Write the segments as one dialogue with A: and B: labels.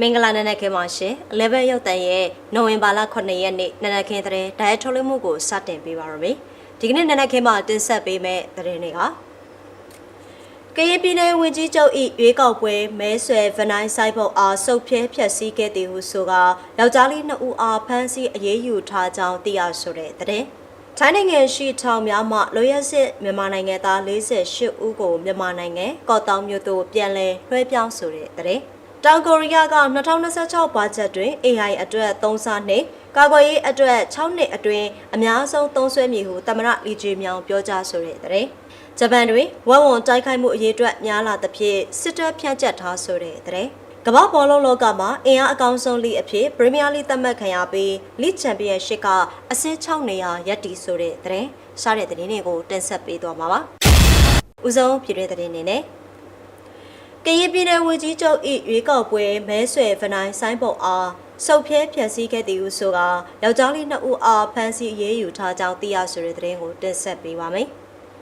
A: မင်္ဂလာနံနက်ခင်းပါရှင်11ရုပ်တန်ရဲ့နိုဝင်ဘာလ9ရက်နေ့နံနက်ခင်းသတင်းဒိုင်ထုတ်လွှင့်မှုကိုစတင်ပေးပါရမယ်ဒီကနေ့နံနက်ခင်းမှာတင်ဆက်ပေးမယ့်သတင်းတွေကကရင်ပြည်နယ်ဝင်ကြီးချုပ်၏ရွေးကောက်ပွဲမဲဆွယ်ဗနိုင်းဆိုင်ဖို့အားစုပ်ဖြဲဖျက်ဆီးခဲ့သည်ဟုဆိုကယောက်ျားလေးနှစ်ဦးအားဖမ်းဆီးအရေးယူထားကြောင်းသိရဆိုတဲ့သတင်းထိုင်းနိုင်ငံရှိထောင်များမှလိုရက်စစ်မြန်မာနိုင်ငံသား48ဦးကိုမြန်မာနိုင်ငံကော့တောင်မြို့သို့ပြန်လည်လွှဲပြောင်းဆိုတဲ့သတင်း တောင်ကိုရီးယားက2026ဘတ်ဂျက်တွင် AI အတွက်3ဆနှင့်ကာကွယ်ရေးအတွက်6နှစ်အတွင်းအများဆုံးသုံးစွဲမည်ဟုသမရလီဂျီမြောင်ပြောကြားဆိုတဲ့တဲ့ဂျပန်တွင်ဝက်ဝွန်တိုက်ခိုက်မှုအရေးအတွက်များလာသဖြင့်စစ်တပ်ဖြန့်ကျက်ထားဆိုတဲ့တဲ့ကမ္ဘာဘောလုံးလောကမှာအင်အားအကောင်းဆုံးလိအဖြစ်ပရီးမီးယားလိသတ်မှတ်ခံရပြီးလိချန်ပီယံရှစ်ကအဆင့်6နေရာရပ်တည်ဆိုတဲ့တဲ့စားတဲ့သတင်းတွေကိုတင်ဆက်ပေးသွားမှာပါ။ဦးဆုံးပြည်တွင်းသတင်းတွေနဲ့ ကရင်ပြည်နယ်ဝန်ကြီးချုပ်၏ရွေးကောက်ပွဲမဲဆွယ်ဗနိုင်းဆိုင်ပုံအားစုပ်ဖြဲဖျက်ဆီးခဲ့သည်ဟုဆိုကယောက်ျားလေးနှစ်ဦးအားဖမ်းဆီးအရေးယူထားကြောင်းသိရဆိုတဲ့သတင်းကိုတင်ဆက်ပေးပါမယ်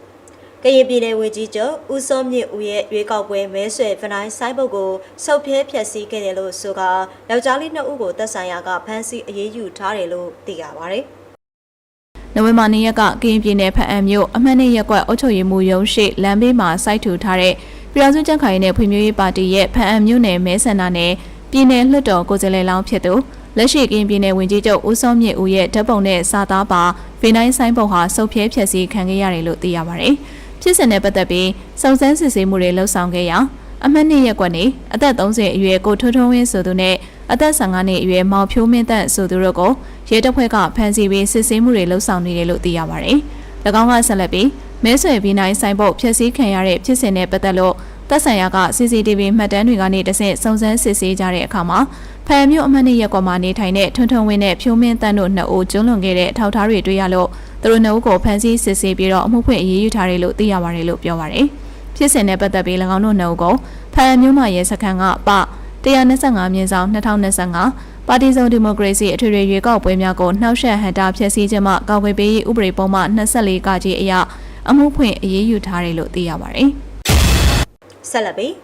A: ။ကရင်ပြည်နယ်ဝန်ကြီးချုပ်ဦးစောမြင့်ဦးရဲ့ရွေးကောက်ပွဲမဲဆွယ်ဗနိုင်းဆိုင်ပုံကိုစုပ်ဖြဲဖျက်ဆီးခဲ့တယ်လို့ဆိုကယောက်ျားလေးနှစ်ဦးကိုတပ်ဆိုင်ရာကဖမ်းဆီးအရေးယူထားတယ်လို့သိရပါဗျ။
B: နိုဝင်ဘာ၂ရက်ကကရင်ပြည်နယ်ဖအံမြို့အမှတ်၂ရက်ကွက်အုပ်ချုပ်ရေးမှူးရုံးရှိလမ်းဘေးမှာစိုက်ထူထားတဲ့ ပြည်ထောင်စုကြံ့ခိုင်ရေးနဲ့ဖွံ့ဖြိုးရေးပါတီရဲ့ဖအံမြို့နယ်မဲဆန္ဒနယ်ပြည်နယ်လွှတ်တော်ကိုယ်စားလှယ်လောင်းဖြစ်သူလက်ရှိကရင်ပြည်နယ်ဝန်ကြီးချုပ်ဦးစောမြင့်ဦးရဲ့ဓာတ်ပုံနဲ့စာသားပါဗီနိုင်းဆိုင်ပုံဟာစုပ်ဖြဲဖျက်ဆီးခံခဲ့ရတယ်လို့သိရပါတယ်။ဖြစ်စဉ်နဲ့ပတ်သက်ပြီးစုံစမ်းစစ်ဆေးမှုတွေလှုပ်ဆောင်ခဲ့ရာအမှတ်၂ရက်ကွက်နေအသက်30အရွယ်ကိုထွန်းထွန်းဝင်းဆိုသူနဲ့အသက်15နှစ်အရွယ်မောင်ဖြိုးမင်းသက်ဆိုသူတို့ကိုရဲတပ်ဖွဲ့ကဖမ်းဆီးပြီးစစ်ဆေးမှုတွေလှုပ်ဆောင်နေတယ်လို့သိရပါတယ်။၎င်းကဆက်လက်ပြီး မဲဆွယ်ပြီးနိုင်ဆိုင်ပုတ်ဖျက်ဆီးခံရတဲ့ဖြစ်စဉ်နဲ့ပတ်သက်လို့သက်ဆိုင်ရာက CCTV မှတ်တမ်းတွေကနေတဆင့်စုံစမ်းစစ်ဆေးကြတဲ့အခါမှာဖမ်းမြို့အမှတ်နှစ်ရက်ကွာမှာနေထိုင်တဲ့ထွန်းထွန်းဝင်းနဲ့ဖြိုးမင်းတန်းတို့နှစ်ဦးကျွလွန်ခဲ့တဲ့အထောက်အထားတွေတွေ့ရလို့သူတို့နှစ်ဦးကိုဖမ်းဆီးစစ်ဆေးပြီးတော့အမှုဖွင့်အရေးယူထားတယ်လို့သိရပါတယ်လို့ပြောပါတယ်။ဖြစ်စဉ်နဲ့ပတ်သက်ပြီး၎င်းတို့နှစ်ဦးကိုဖမ်းမြို့မှာရဲစခန်းကပ125မြင်းဆောင်2025ပါတီစုံဒီမိုကရေစီအထွေထွေရွေးကောက်ပွဲများကိုနှောက်ယှက်ဟန်တာဖျက်ဆီးခြင်းမှကာကွယ်ပေးရေးဥပဒေပုံမှ24ကကြီးအရ အမှုဖွင့်အရေးယူထားတယ်လို့သိရပါတယ်။
A: ဆက်လက်ပြီး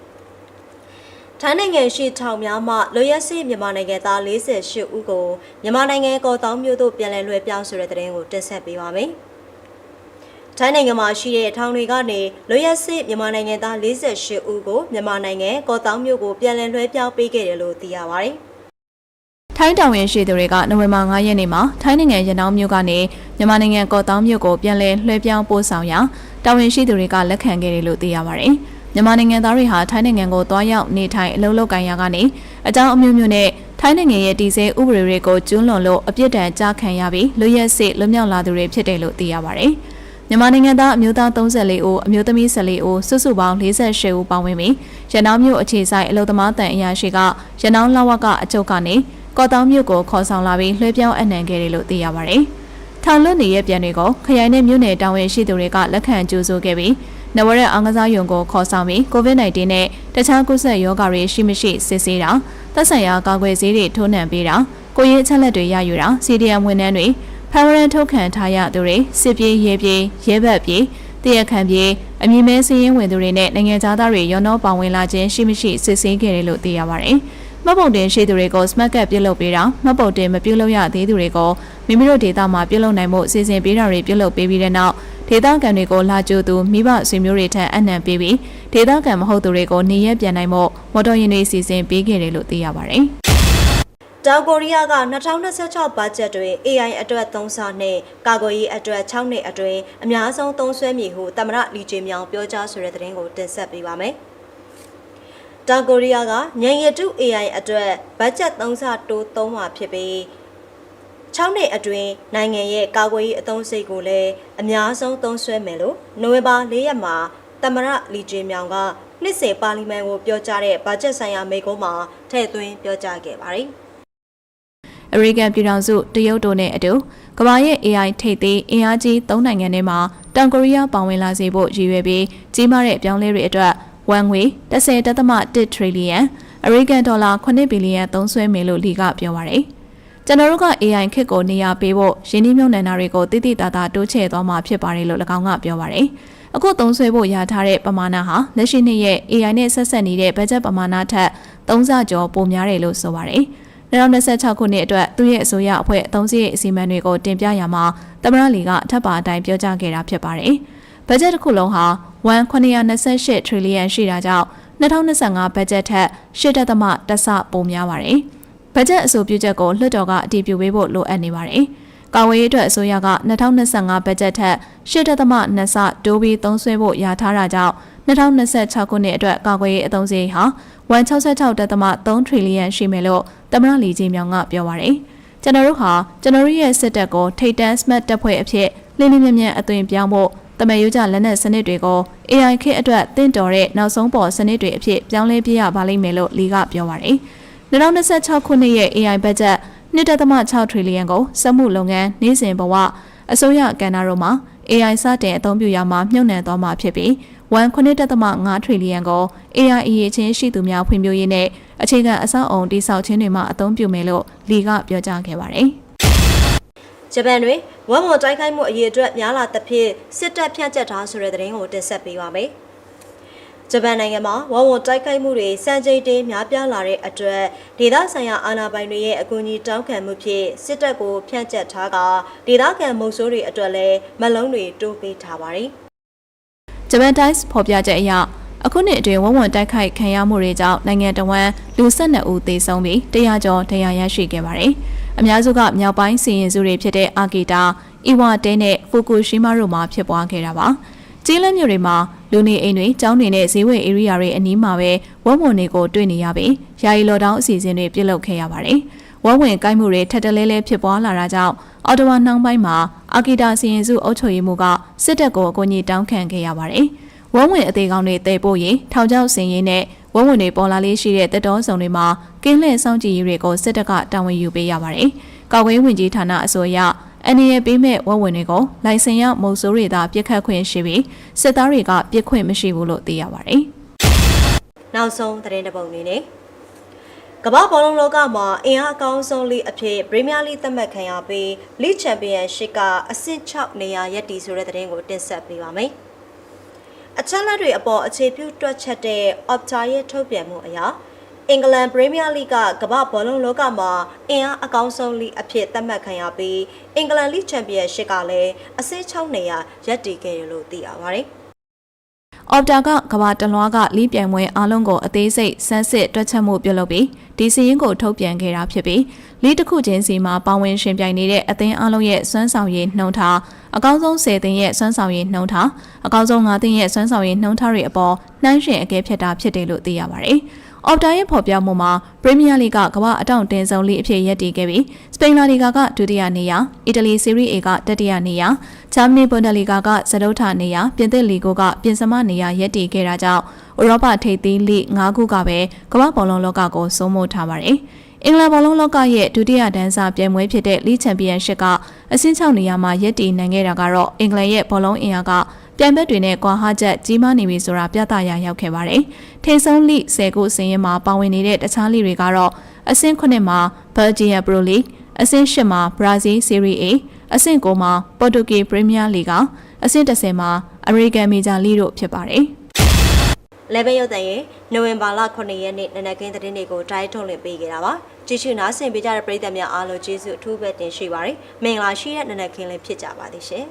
A: ထိုင်းနိုင်ငံရှိထောင်များမှလိုရက်စစ်မြန်မာနိုင်ငံသား48ဦးကိုမြန်မာနိုင်ငံကော်တောင်းမြို့သို့ပြန်လည်လွှဲပြောင်းဆိုတဲ့တဲ့ရင်ကိုတင်ဆက်ပေးပါမယ်။ထိုင်းနိုင်ငံမှာရှိတဲ့ထောင်တွေကနေလိုရက်စစ်မြန်မာနိုင်ငံသား48ဦးကိုမြန်မာနိုင်ငံကော်တောင်းမြို့ကိုပြန်လည်လွှဲပြောင်းပေးခဲ့တယ်လို့သိရပါတယ်။
B: ထိုင်းတောင်ရင်ရှိသူတွေကနိုဝင်ဘာ9ရက်နေ့မှာထိုင်းနိုင်ငံရနောင်းမြို့ကနေမြန်မာနိုင်ငံကော့တောင်းမြို့ကိုပြန်လည်လွှဲပြောင်းပို့ဆောင်ရာတောင်ရင်ရှိသူတွေကလက်ခံခဲ့တယ်လို့သိရပါတယ်။မြန်မာနိုင်ငံသားတွေဟာထိုင်းနိုင်ငံကိုသွားရောက်နေထိုင်အလုပ်လုပ်ကိုင်ရာကနေအကြောင်းအမျိုးမျိုးနဲ့ထိုင်းနိုင်ငံရဲ့တည်ဆဲဥပဒေတွေကိုကျူးလွန်လို့အပြစ်ဒဏ်ကြားခံရပြီးလွတ်ရက်စစ်လွတ်မြောက်လာသူတွေဖြစ်တယ်လို့သိရပါတယ်။မြန်မာနိုင်ငံသားအမျိုးသား34ဦးအမျိုးသမီး14ဦးစုစုပေါင်း48ဦးပါဝင်ပြီးရနောင်းမြို့အခြေဆိုင်အလုံသမားတန်အရာရှိကရနောင်းလဝကအကျုပ်ကနေ ကော့တောင်းမြို့ကိုခေါ်ဆောင်လာပြီးလွှဲပြောင်းအနှံခဲ့တယ်လို့သိရပါတယ်။ထောင်လွတ်နေရဲ့ပြန်တွေကိုခရိုင်နဲ့မြို့နယ်တာဝန်ရှိသူတွေကလက်ခံကြိုးဆိုခဲ့ပြီးနဝရက်အောင်ကစားယုံကိုခေါ်ဆောင်ပြီး COVID-19 နဲ့တခြားကူးစက်ရောဂါတွေရှိမရှိစစ်ဆေးတာသက်ဆိုင်ရာကာကွယ်ဆေးတွေထိုးနှံပေးတာကိုရေးအချက်လက်တွေရယူတာ CDM ဝန်ထမ်းတွေဖမ်းဝရန်ထုတ်ခံထားရသူတွေစစ်ပြေးရဲပြေးရဲဘက်ပြေးတရခန့်ပြေးအမည်မဲစည်ရင်ဝင်သူတွေနဲ့နိုင်ငံသားတွေရောနှောပါဝင်လာခြင်းရှိမရှိစစ်ဆေးခဲ့တယ်လို့သိရပါတယ်။ မှတ်ပုံတင်ရှိသူတွေကို smart card ပြုတ်လုပ်ပေးတာမှတ်ပုံတင်မပြုတ်လုပ်ရသေးသူတွေကိုမိမိတို့ဒေသမှာပြုတ်လုပ်နိုင်မှုစီစဉ်ပေးတာတွေပြုတ်လုပ်ပေးပြီးတဲ့နောက်ဒေသခံတွေကိုလာကြိုသူမိဘဆွေမျိုးတွေထံအနံပေးပြီးဒေသခံမဟုတ်သူတွေကိုနေရက်ပြန်နိုင်မှုမော်တော်ယာဉ်တွေစီစဉ်ပေးခဲ့တယ်လို့သိရပါတယ်။
A: တောင်ကိုရီးယားက2026ဘတ်ဂျက်တွင် AI အတွက်3ဆနဲ့ကာကွယ်ရေးအတွက်6နှစ်အတွင်းအများဆုံးသုံးစွဲမည်ဟုသမရလီဂျီမြောင်ပြောကြားဆိုတဲ့သတင်းကိုတင်ဆက်ပေးပါမယ်။ တောင်ကိုရီးယားကညင်ရတု AI အတွက်ဘတ်ဂျက်3ဆတိုးသုံးမှာဖြစ်ပြီး6နှစ်အတွင်းနိုင်ငံရဲ့ကာကွယ်ရေးအသုံးစရိတ်ကိုလည်းအများဆုံးသုံးစွဲမယ်လို့နိုဝင်ဘာ4ရက်မှာသမရလီဂျီမြောင်ကနှစ်စဉ်ပါလီမန်ကိုပြောကြားတဲ့ဘတ်ဂျက်ဆိုင်ရာမိန့်ခွန်းမှာထည့်သွင်းပြောကြားခဲ့ပါတယ်။
B: အမေရိကန်ပြည်ထောင်စုတရုတ်တို့နဲ့အတူကမ္ဘာရဲ့ AI ထိပ်သီးအင်အားကြီး၃နိုင်ငံထဲမှာတောင်ကိုရီးယားပါဝင်လာစေဖို့ရည်ရွယ်ပြီးကြီးမားတဲ့အပြောင်းလဲတွေအတွက် ဝမ်ငွေ10.1 trillion အမေရိကန်ဒေါ်လာ9ဘီလီယံသုံးစွဲမယ်လို့လီကပြောပါရယ်ကျွန်တော်တို့က AI ခစ်ကိုနေရာပေးဖို့ရင်းနှီးမြှုပ်နှံတာတွေကိုတိတိတသားတိုးချဲ့သွားမှာဖြစ်ပါတယ်လို့၎င်းကပြောပါရယ်အခုသုံးဆွဲဖို့ရထားတဲ့ပမာဏဟာလက်ရှိနှစ်ရဲ့ AI နဲ့ဆက်ဆက်နေတဲ့ဘတ်ဂျက်ပမာဏထက်3ဆကျော်ပိုများတယ်လို့ဆိုပါတယ်။2026ခုနှစ်အတွက်သူ့ရဲ့အစိုးရအဖွဲ့အသုံးစရိတ်အစီအမံတွေကိုတင်ပြရမှာသမရလီကအထက်ပါအတိုင်းပြောကြားခဲ့တာဖြစ်ပါတယ်။ ဘတ်ဂျက်တစ်ခုလုံးဟာ1.928 trillion ရှိတာကြောင့်2025ဘတ်ဂျက်ထက်8.1တဆပိုများပါတယ်။ဘတ်ဂျက်အဆိုပြုချက်ကိုလွှတ်တော်ကအတည်ပြုပေးဖို့လိုအပ်နေပါတယ်။ကာဝေးအတွက်အစိုးရက2025ဘတ်ဂျက်ထက်8.2ဆတိုးပြီးသုံးစွဲဖို့ရာထားတာကြောင့်2026ခုနှစ်အတွက်ကာကွယ်ရေးအသုံးစရိတ်ဟာ166.3 trillion ရှိမယ်လို့သမရလီကြီးမြောင်ကပြောပါရယ်။ကျွန်တော်တို့ဟာကျွန်တော်တို့ရဲ့စစ်တပ်ကိုထိတ်တန်း smart တပ်ဖွဲ့အဖြစ်လင်းလင်းမြမြအသွင်ပြောင်းဖို့ တမန်ရိုးကျလက်နက်စနစ်တွေကို AI ခေတ်အတွက်တင့်တော်တဲ့နောက်ဆုံးပေါ်စနစ်တွေအဖြစ်ပြောင်းလဲပြရပါလိမ့်မယ်လို့လီကပြောပါရယ်။2026ခုနှစ်ရဲ့ AI ဘတ်ဂျက်1.6 trillion ကိုစက်မှုလုပ်ငန်းနေ့စဉ်ဘဝအစိုးရကဏ္ဍတို့မှာ AI စတင်အသုံးပြုရမှာမြုံနှံသွားမှာဖြစ်ပြီး1.5 trillion ကို AI အရေးချင်းရှိသူများဖွံ့ဖြိုးရေးနဲ့အခြေခံအဆောက်အုံတည်ဆောက်ခြင်းတွေမှာအသုံးပြုမယ်လို့လီကပြောကြားခဲ့ပါတယ်။
A: ဂျပန်တွင် ဝမ်ဝွန်တိုက်ခိုက်မှုအရေးအတွက်များလာသဖြင့်စစ်တပ်ဖြန့်ကျက်ထားဆိုတဲ့သတင်းကိုတင်ဆက်ပေးပါမယ်။ဂျပန်နိုင်ငံမှာဝမ်ဝွန်တိုက်ခိုက်မှုတွေစံချိန်တင်များပြားလာတဲ့အတွက်ဒေသဆိုင်ရာအာဏာပိုင်တွေရဲ့အကူအညီတောင်းခံမှုဖြင့်စစ်တပ်ကိုဖြန့်ကျက်ထားကဒေသခံမုံဆိုးတွေအတွက်လည်းမလုံးတွေတိုးပေးထားပါတယ်။
B: ဂျပန်တိုင်းစ်ဖော်ပြချက်အရအခုနှစ်အတွင်းဝဝံတိုက်ခိုက်ခံရမှုတွေကြောင့်နိုင်ငံတော်ဝန်လူ12ဦးသေဆုံးပြီး100ကျော်ဒဏ်ရာရရှိခဲ့ပါတယ်။ အများစုကမြောက်ပိုင်းစီရင်စုတွေဖြစ်တဲ့အာဂီတာ၊အီဝါတဲနဲ့ဖူကူရှီမာတို့မှာဖြစ်ပွားခဲ့တာပါ။ကျေးလက်မြို့တွေမှာလူနေအိမ်တွေ၊ကျောင်းတွေနဲ့ဈေးဝယ်ဧရိယာတွေအနီးမှာပဲဝဝံတွေကိုတွေ့နေရပြီးယာယီလော်ဒေါင်းအစီအစဉ်တွေပြုလုပ်ခဲ့ရပါတယ်။ဝဝံကိုက်မှုတွေထက်တလဲလဲဖြစ်ပွားလာတာကြောင့်အော်တိုဝါနှောင်းပိုင်းမှာအာဂီတာစီရင်စုအုပ်ချုပ်ရေးမှူးကစစ်တပ်ကိုအကူအညီတောင်းခံခဲ့ရပါတယ်။ဝုံးဝင်အသေးကောင်တွေတည်ပို့ရေးထောင်ချောက်စင်ရေးနဲ့ ဝုံးဝင်တွေပေါ်လာလေးရှိတဲ့တက်တော်ဆောင်တွေမှာကင်းလှည့်စောင့်ကြည့်ရေးတွေကိုစစ်တပ်ကတာဝန်ယူပေးရပါတယ်။ကာကွယ်ဝင်ကြီးဌာနအစိုးရအနေနဲ့ပေးမဲ့ဝုံးဝင်တွေကိုလိုင်စင်ရမုံစိုးတွေသာပြစ်ခတ်ခွင့်ရှိပြီးစစ်သားတွေကပြစ်ခွင့်မရှိဘူးလို့သိရပါတယ်။
A: နောက်ဆုံးသတင်းတစ်ပုဒ်အနေနဲ့ကမ္ဘာဘောလုံးလောကမှာအင်အားအကောင်းဆုံးလိအဖြစ်ပရီးမီးယားလိသတ်မှတ်ခံရပြီးလိချန်ပီယံရှစ်ကအဆင့်6နေရာရပ်တည်ဆိုတဲ့သတင်းကိုတင်ဆက်ပေးပါမယ်။ အချက်လက်တွေအပေါ်အခြေပြုတွက်ချက်တဲ့ Opta ရဲ့ထုတ်ပြန်မှုအရအင်္ဂလန်ပရီးမီးယားလိကကမ္ဘာဘောလုံးလောကမှာအင်အားအကောင်းဆုံးလိအဖြစ်သတ်မှတ်ခံရပြီးအင်္ဂလန်လိချန်ပီယံရှစ်ကလည်းအဆင့်6နေရာရပ်တည်ခဲ့တယ်လို့သိရပါတယ်။
B: အော်ပတာကကဘာတလွားကလီးပြိုင်ပွဲအားလုံးကိုအသေးစိတ်စမ်းစစ်တွက်ချက်မှုပြုလုပ်ပြီးဒီစီရင်ကိုထုတ်ပြန်ခဲ့တာဖြစ်ပြီးလီးတစ်ခုချင်းစီမှာပါဝင်ရှင်ပြိုင်နေတဲ့အသင်းအားလုံးရဲ့စွမ်းဆောင်ရည်နှုံထားအကောင်းဆုံး10သင်းရဲ့စွမ်းဆောင်ရည်နှုံထားအကောင်းဆုံး9သင်းရဲ့စွမ်းဆောင်ရည်နှုံထားတွေအပေါ်နှိုင်းယှဉ်အကဲဖြတ်တာဖြစ်တယ်လို့သိရပါတယ်။ အော်ပတာရဲ့ဖော်ပြမှုမှာပရီးမီးယားလိဂ်ကကမ္ဘာအတောင့်တင်းဆုံးလိအဖြစ်ရပ်တည်ခဲ့ပြီးစပိန်လာလီဂါကဒုတိယနေရာအီတလီဆီရီအေကတတိယနေရာဂျာမနီဘွန်ဒလီဂါကစတုထနေရာပြင်သစ်လီဂိုကပြင်စမနေရာရပ်တည်ခဲ့တာကြောင့်ဥရောပထိပ်သီးလိ၅ခုကပဲကမ္ဘာဘောလုံးလောကကိုစိုးမိုးထားပါတယ်။အင်္ဂလန်ဘောလုံးလောကရဲ့ဒုတိယဒန်းစာပြိုင်ပွဲဖြစ်တဲ့လီချန်ပီယံရှစ်ကအဆင့်6နေရာမှာရပ်တည်နိုင်ခဲ့တာကတော့အင်္ဂလန်ရဲ့ဘောလုံးအင်အားက ပြိုင်ဘက်တွေနဲ့ကွာဟချက်ကြီးမားနေပြီဆိုတာပြသရာရောက်ခဲ့ပါတယ်။ထိတ်ဆုံးလိ10ခုစင်ရင်မှာပါဝင်နေတဲ့တခြားလိတွေကတော့အဆင့်9မှာ Belgian Pro League အဆင့်10မှာ Brazil Serie A အဆင့်9မှာ Portuguese Premier League အဆင့်10မှာ American Major League တို့ဖြစ်ပါတယ်။
A: လေဘယ်ရုပ်တံရဲ့နိုဝင်ဘာလ9ရက်နေ့နနက်ခင်းသတင်းတွေကိုတိုက်ထုတ်လင့်ပေးခဲ့တာပါကြည့်ရှုနားဆင်ပေးကြတဲ့ပရိသတ်များအားလုံးကျေးဇူးအထူးပဲတင်ရှိပါတယ်မင်္ဂလာရှိတဲ့နနက်ခင်းလေးဖြစ်ကြပါသည်ရှင်